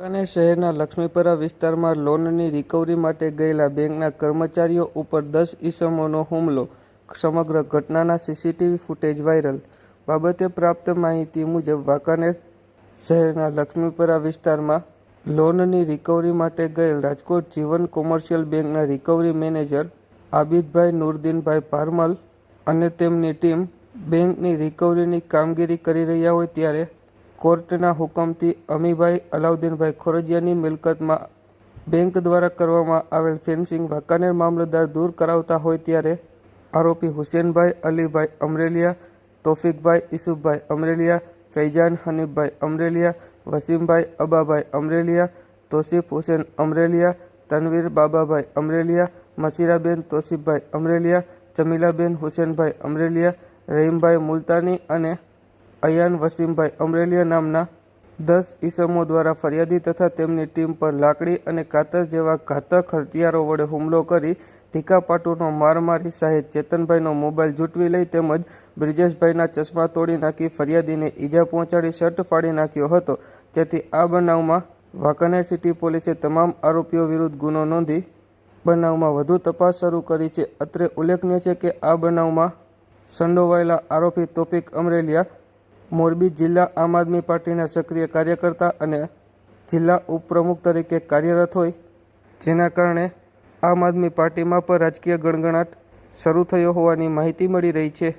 વાંકાનેર શહેરના લક્ષ્મીપરા વિસ્તારમાં લોનની રિકવરી માટે ગયેલા બેંકના કર્મચારીઓ ઉપર દસ ઈસમોનો હુમલો. સમગ્ર ઘટનાના સીસીટીવી ફૂટેજ વાયરલ બાબતે પ્રાપ્ત માહિતી મુજબ વાંકાનેર શહેરના લક્ષ્મીપરા વિસ્તારમાં લોનની રિકવરી માટે ગયેલ રાજકોટ જીવન કોમર્શિયલ બેંકના રિકવરી મેનેજર આબિદભાઈ નુરદીનભાઈ પારમલ અને તેમની ટીમ બેંકની રિકવરીની કામગીરી કરી રહ્યા હોય ત્યારે કોર્ટના હુકમથી અમીભાઈ અલાઉદ્દીનભાઈ ખોરજિયાની મિલકતમાં બેંક દ્વારા કરવામાં આવેલ ફેન્સિંગ વાંકાનેર મામલતદાર દૂર કરાવતા હોય ત્યારે આરોપી હુસેનભાઈ અલીભાઈ અમરેલિયા, તોફિકભાઈ ઈસુફભાઈ અમરેલિયા ફૈજાન હનીફભાઈ અમરેલિયા, વસીમભાઈ અબાભાઈ અમરેલિયા, તોસીફ હુસેન અમરેલિયા, તનવીર બાબાભાઈ અમરેલિયા મસીરાબેન તોસીફભાઈ અમરેલિયા, જમીલાબેન હુસેનભાઈ અમરેલિયા, રહીમભાઈ મુલતાની અને અયાન વસીમભાઈ અમરેલિયા નામના દસ ઈસમો દ્વારા ફરિયાદી તથા તેમની ટીમ પર લાકડી અને કાતર જેવા ઘાતક હથિયારો વડે હુમલો કરી ટીકાપાટુનો માર મારી સાહેબ ચેતનભાઈનો મોબાઈલ જૂટવી લઈ તેમજ બ્રિજેશભાઈના ચશ્મા તોડી નાખી ફરિયાદીને ઈજા પહોંચાડી શર્ટ ફાડી નાખ્યો હતો. જેથી આ બનાવમાં વાંકાનેર સિટી પોલીસે તમામ આરોપીઓ વિરુદ્ધ ગુનો નોંધી બનાવમાં વધુ તપાસ શરૂ કરી છે. અત્રે ઉલ્લેખનીય છે કે આ બનાવમાં સંડોવાયેલા આરોપી તોપિક અમરેલિયા મોરબી જિલ્લા આમ આદમી પાર્ટીના સક્રિય કાર્યકર્તા અને જિલ્લા ઉપપ્રમુખ તરીકે કાર્યરત હોય, જેના કારણે આમ આદમી પાર્ટીમાં પણ રાજકીય ગણગણાટ શરૂ થયો હોવાની માહિતી મળી રહી છે.